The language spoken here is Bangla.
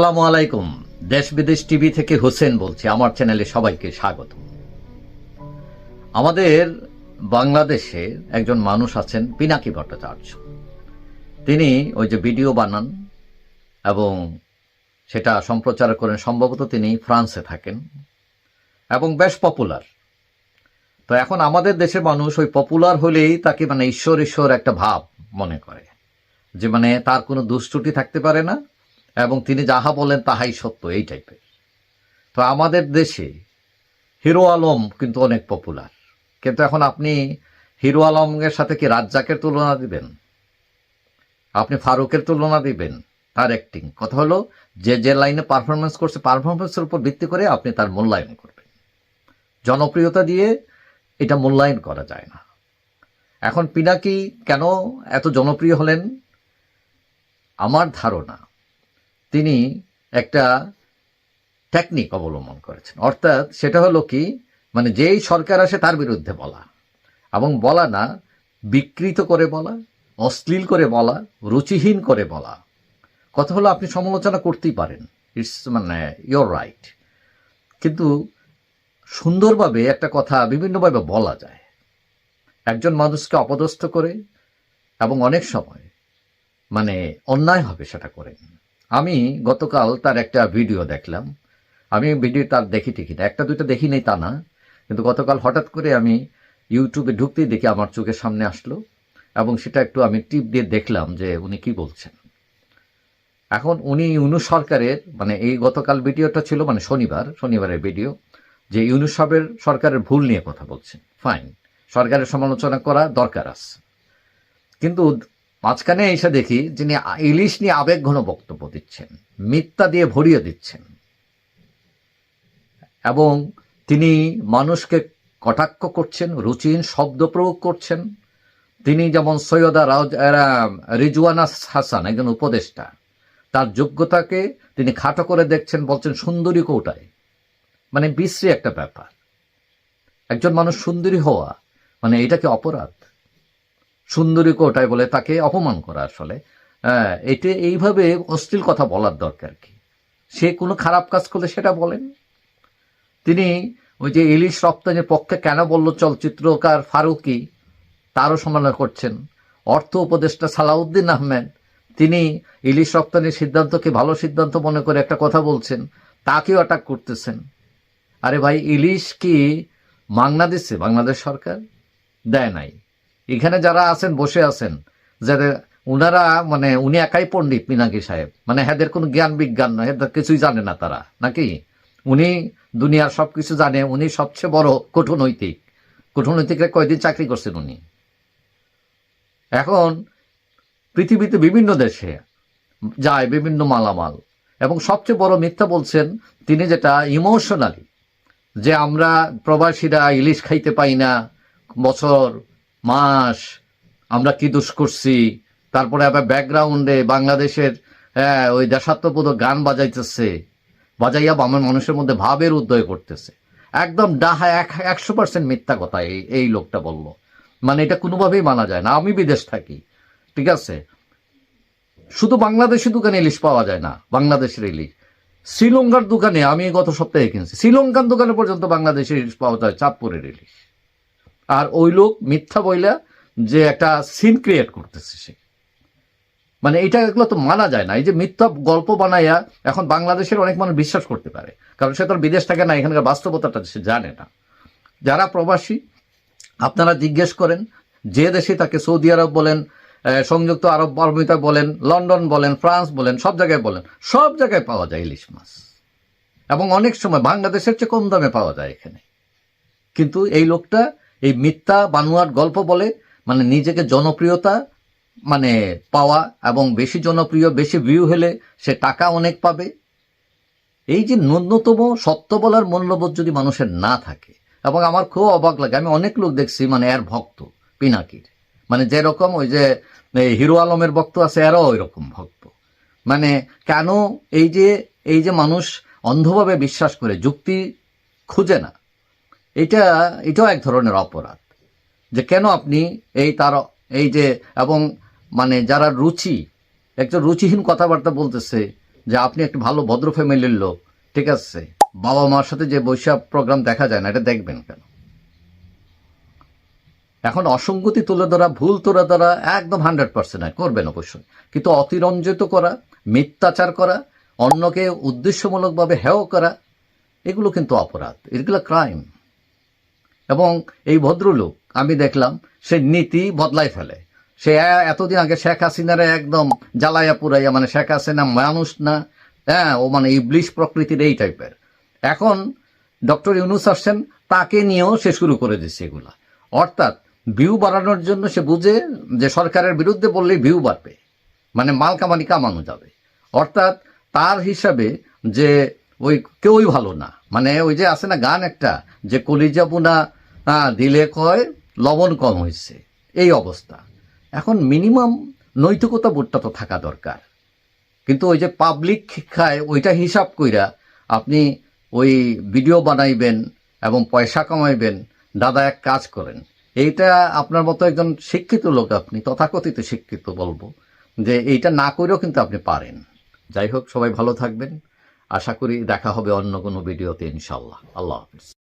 আসসালামু আলাইকুম। দেশ বিদেশ টিভি থেকে হোসেন বলছি। আমার চ্যানেলে সবাইকে স্বাগত। আমাদের বাংলাদেশে একজন মানুষ আছেন পিনাকি ভট্টাচার্য। তিনি ওই যে ভিডিও বানান এবং সেটা সম্প্রচার করেন। সম্ভবত তিনি ফ্রান্সে থাকেন এবং বেশ পপুলার। তো এখন আমাদের দেশের মানুষ ওই পপুলার হলেই তাকে মানে ঈশ্বর ঈশ্বর একটা ভাব মনে করে। যে মানে তার কোনো দুষ্টুটি থাকতে পারে না। এবং তিনি যাহা বলেন তাহাই সত্য, এই টাইপের তো আমাদের দেশে হিরো আলম কিন্তু অনেক পপুলার কিন্তু এখন আপনি হিরো আলমের সাথে কি রাজ্জাকের তুলনা দিবেন? আপনি ফারুকের তুলনা দিবেন তার অ্যাক্টিং কথা হলো, যে যে লাইনে পারফরমেন্স করছে পারফরমেন্সের উপর ভিত্তি করে আপনি তার মূল্যায়ন করবেন। জনপ্রিয়তা দিয়ে এটা মূল্যায়ন করা যায় না। এখন পিনাকি কেন এত জনপ্রিয় হলেন? আমার ধারণা তিনি একটা টেকনিক অবলম্বন করেছেন। অর্থাৎ সেটা হলো কি মানে যেই সরকার আসে তার বিরুদ্ধে বলা। এবং বলা না, বিকৃত করে বলা, অশ্লীল করে বলা, রুচিহীন করে বলা। কথা হলো আপনি সমালোচনা করতেই পারেন। ইটস মানে ইয়োর রাইট কিন্তু সুন্দরভাবে একটা কথা বিভিন্নভাবে বলা যায়। একজন মানুষকে অপদস্থ করে এবং অনেক সময় মানে অন্যায় হবে সেটা করেন আমি গতকাল তার একটা ভিডিও দেখলাম। আমি ভিডিও তার দেখি টিকি না একটা দুইটা দেখি নেই তা না। কিন্তু গতকাল হঠাৎ করে আমি ইউটিউবে ঢুকতেই দেখি আমার চোখের সামনে আসলো এবং সেটা একটু আমি টিপ দিয়ে দেখলাম যে উনি কি বলছেন। এখন উনি ইউনু সরকারের মানে এই গতকাল ভিডিওটা ছিল মানে শনিবার, শনিবারের ভিডিও, যে ইউনুস সাহেবের সরকারের ভুল নিয়ে কথা বলছেন। ফাইন সরকারের সমালোচনা করা দরকার আছে। কিন্তু মাঝখানে এসে দেখি যিনি ইলিশ নিয়ে আবেগ ঘন বক্তব্য দিচ্ছেন, মিথ্যা দিয়ে ভরিয়ে দিচ্ছেন। এবং তিনি মানুষকে কটাক্ষ করছেন, রুচিহীন শব্দ প্রয়োগ করছেন। তিনি যেমন সৈয়দা রাজ রিজওয়ানা হাসান, একজন উপদেষ্টা, তার যোগ্যতাকে তিনি খাটো করে দেখছেন, বলছেন, সুন্দরী কৌটায়। মানে বিশ্রী একটা ব্যাপার। একজন মানুষ সুন্দরী হওয়া মানে এটা কি অপরাধ। সুন্দরী কোটায় বলে তাকে অপমান করা আসলে। হ্যাঁ, এতে এইভাবে অশ্লীল কথা বলার দরকার কি? সে কোনো খারাপ কাজ করলে সেটা বলেন। তিনি ওই যে ইলিশ রপ্তানির পক্ষে কেন বলল চলচ্চিত্রকার ফারুকি? তারও সমালোচনা করছেন। অর্থ উপদেষ্টা সালাউদ্দিন আহমেদ তিনি ইলিশ রপ্তানির সিদ্ধান্তকে ভালো সিদ্ধান্ত মনে করে একটা কথা বলছেন তাকেও অ্যাটাক করতেছেন। আরে ভাই ইলিশ কি মাংনা দিচ্ছে বাংলাদেশ সরকার? দেয় নাই। এখানে যারা আছেন, বসে আছেন যাদের উনারা মানে উনি একাই পণ্ডিত মিনাকি সাহেব মানে এদের কোনো জ্ঞান বিজ্ঞান নয় এদের কিছুই জানে না তারা, নাকি? উনি দুনিয়ার সব কিছু জানে, উনি সবচেয়ে বড় কূটনৈতিক কূটনৈতিকরা কয়দিন চাকরি করছেন উনি? এখন পৃথিবীতে বিভিন্ন দেশে যায় বিভিন্ন মালামাল, এবং সবচেয়ে বড় মিথ্যা বলছেন তিনি যেটা ইমোশনালি যে আমরা প্রবাসীরা ইলিশ খাইতে পাই না, বছর মাস, আমরা কি দোষ করছি? তারপরে আবার ব্যাকগ্রাউন্ডে বাংলাদেশের হ্যাঁ ওই দেশাত্মবোধক গান বাজাইতেছে। বাজাইয়া আমার মানুষের মধ্যে ভাবের উদয় করতেছে একদম ডাহা এক, একশো পার্সেন্ট মিথ্যা কথা এই এই লোকটা বলল। মানে এটা কোনোভাবেই মানা যায় না। আমি বিদেশ থাকি, ঠিক আছে? শুধু বাংলাদেশি দোকানে ইলিশ পাওয়া যায় না, বাংলাদেশের ইলিশ। শ্রীলঙ্কার দোকানে আমি গত সপ্তাহে কিনছি। শ্রীলঙ্কার দোকানে পর্যন্ত বাংলাদেশের ইলিশ পাওয়া যায় চাঁদপুরের ইলিশ। আর ওই লোক মিথ্যা বইলা যে একটা সিন ক্রিয়েট করতেছে সে। মানে এটা এগুলো তো মানা যায় না। এই যে মিথ্যা গল্প বানাইয়া এখন বাংলাদেশের অনেক মানুষ বিশ্বাস করতে পারে। কারণ সে তোর বিদেশ থাকে না, এখানকার বাস্তবতাটা সে জানে না। যারা প্রবাসী, আপনারা জিজ্ঞেস করেন, যে দেশে তাকে সৌদি আরব বলেন সংযুক্ত আরব আমিরাত বলেন, লন্ডন বলেন, ফ্রান্স বলেন, সব জায়গায় বলেন, সব জায়গায় পাওয়া যায় ইলিশ মাছ। এবং অনেক সময় বাংলাদেশের চেয়ে কম দামে পাওয়া যায় এখানে। কিন্তু এই লোকটা এই মিথ্যা বানুয়ার গল্প বলে মানে নিজেকে জনপ্রিয়তা মানে পাওয়া এবং বেশি জনপ্রিয়, বেশি ভিউ হলে সে টাকা অনেক পাবে। এই যে ন্যূনতম সত্য বলার মূল্যবোধ যদি মানুষের না থাকে, এবং আমার খুব অবাক লাগে, আমি অনেক লোক দেখছি মানে এর ভক্ত, পিনাকির। মানে যেরকম ওই যে হিরো আলমের ভক্ত আছে, এরাও ওই রকম ভক্ত। মানে কেন এই যে এই যে মানুষ অন্ধভাবে বিশ্বাস করে, যুক্তি খুঁজে না এটা, এটাও এক ধরনের অপরাধ। যে কেন আপনি এই তার, এই যে, এবং মানে যারা রুচি, একজন রুচিহীন কথাবার্তা বলতেছে যে আপনি একটা ভালো ভদ্র ফ্যামিলির লোক, ঠিক আছে? বাবা মার সাথে যে বৈশাখ প্রোগ্রাম দেখা যায় না, এটা দেখবেন কেন? এখন অসঙ্গতি তুলে ধরা, ভুল তুলে ধরা একদম হান্ড্রেড পার্সেন্ট করবেন অবশ্যই। কিন্তু অতিরঞ্জিত করা, মিথ্যাচার করা, অন্যকে উদ্দেশ্যমূলকভাবে হেয় করা, এগুলো কিন্তু অপরাধ। এগুলো ক্রাইম এবং এই ভদ্রলোক, আমি দেখলাম, সে নীতি বদলাই ফেলে। সে এতদিন আগে শেখ হাসিনারে একদম জ্বালাইয়া পুরাইয়া মানে শেখ হাসিনা মানুষ না হ্যাঁ ও মানে ইবলিশ প্রকৃতির এই টাইপের। এখন ডক্টর ইউনুস আসছেন, তাকে নিয়েও সে শুরু করে দিচ্ছে এগুলা। অর্থাৎ ভিউ বাড়ানোর জন্য সে বুঝে যে সরকারের বিরুদ্ধে বললেই ভিউ বাড়বে মানে মাল কামানি কামানো যাবে। অর্থাৎ তার হিসাবে যে ওই কেউই ভালো না মানে ওই যে আছে না গান একটা, যে কলিজা আহ, দিলে কয় লবণ কম হয়েছে এই অবস্থা। এখন মিনিমাম নৈতিকতা বোধটা তো থাকা দরকার। কিন্তু ওই যে পাবলিক শিক্ষায় ওইটা হিসাব কইরা আপনি ওই ভিডিও বানাইবেন এবং পয়সা কামাইবেন দাদা এক কাজ করেন। এইটা আপনার মতো একজন শিক্ষিত লোক আপনি তথাকথিত শিক্ষিত বলব যে এইটা না করেও কিন্তু আপনি পারেন। যাই হোক সবাই ভালো থাকবেন। আশা করি দেখা হবে অন্য কোনো ভিডিওতে ইনশাল্লাহ। আল্লাহ হাফিজ।